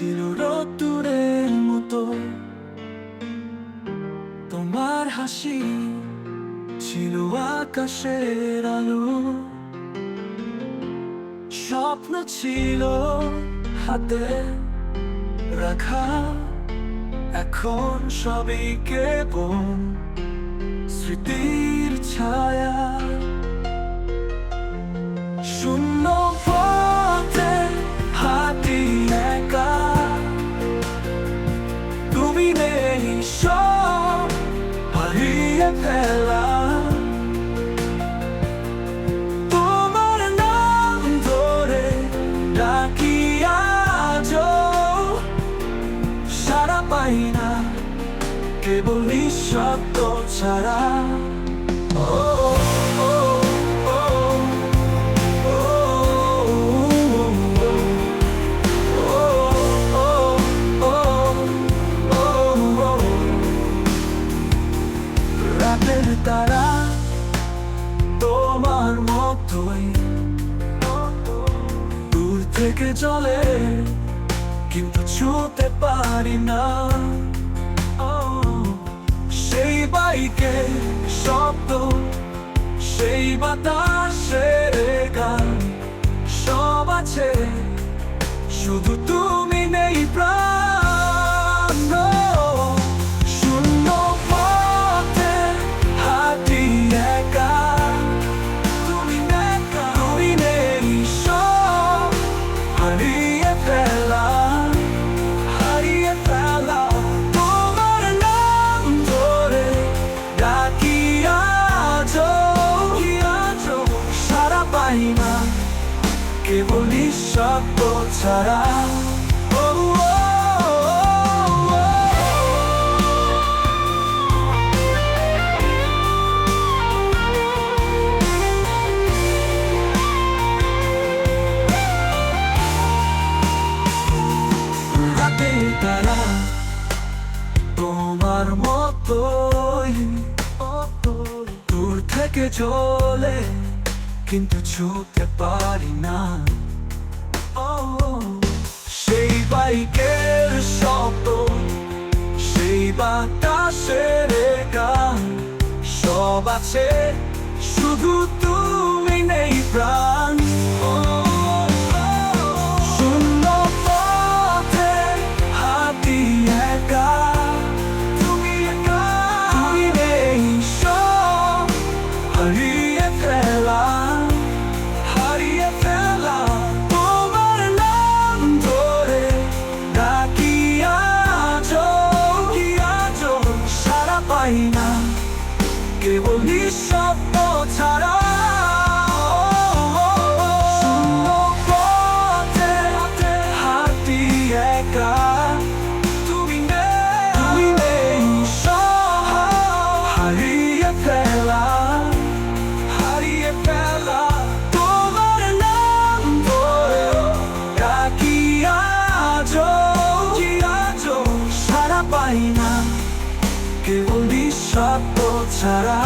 ছিল রোদ্দুরের মতো। তোমার হাসি ছিল আকাশের আলো। স্বপ্ন ছিল হাতে রাখা। এখন সবই কেবল স্মৃতির কেবল নিঃশব্দ ছাড়া। রাতের তারা তোমার মতোই। দূর থেকে চলে কিন্তু ছুতে পারি না। বাইকে শব্দ সেই বাতাসের গান। সব আছে শুধু তুমি নেই প্রাণ। ছাড়া। তারা তোমার মতোই দূর থেকে চলে কিন্তু ছুতে পারি না। সেই বাইকের শব্দ, সেই বাতাসের গান। সব আছে, শুধু তুমি নেই প্রাণ। শূন্য পথে হাঁটি একা। তুমি একা। তুমি নেই সব। হারিয়ে একা তুমি নেই তুমি নেই হারিয়ে ফেলা হারিয়ে ফেলা তোমার নাম ডাকি আজও কি আজও সারা পাই না কেবল নিঃশব্দ ছাড়া